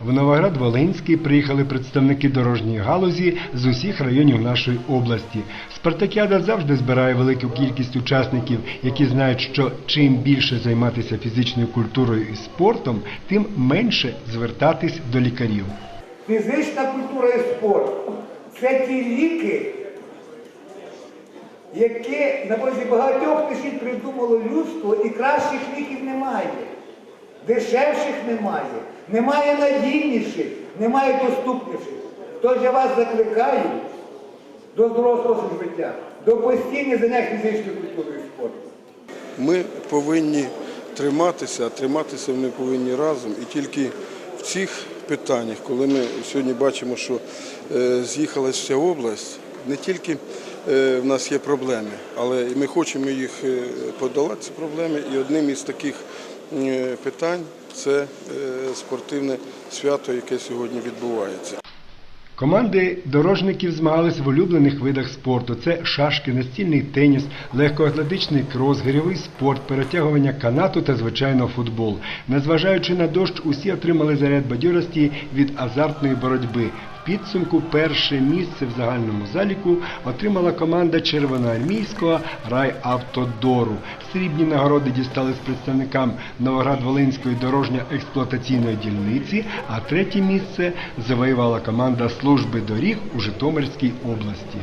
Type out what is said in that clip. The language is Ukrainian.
В Новоград-Волинський приїхали представники дорожньої галузі з усіх районів нашої області. Спартакіада завжди збирає велику кількість учасників, які знають, що чим більше займатися фізичною культурою і спортом, тим менше звертатись до лікарів. Фізична культура і спорт це ті ліки, які на протязі багатьох тисяч придумало людство, і кращих ліків немає. Дешевших немає, немає надійніших, немає доступніших. Тож я вас закликаю до здорового способу життя, до постійних занять фізичною культурою і спортом. Ми повинні триматися, а триматися ми повинні разом. І тільки в цих питаннях, коли ми сьогодні бачимо, що е, з'їхалася вся область, не тільки е, в нас є проблеми, але ми хочемо їх е, подолати, ці проблеми. І одним із таких питань це е, спортивне свято, яке сьогодні відбувається. Команди дорожників змагались в улюблених видах спорту: це шашки, настільний теніс, легкоатлетичний крос, гирьовий спорт, перетягування канату та звичайно футбол. Незважаючи на дощ, усі отримали заряд бадьорості від азартної боротьби. Підсумку перше місце в загальному заліку отримала команда Червоноармійського райавтодору. Срібні нагороди дістались представникам Новоград-Волинської дорожньо-експлуатаційної дільниці, а третє місце завоювала команда служби доріг у Житомирській області.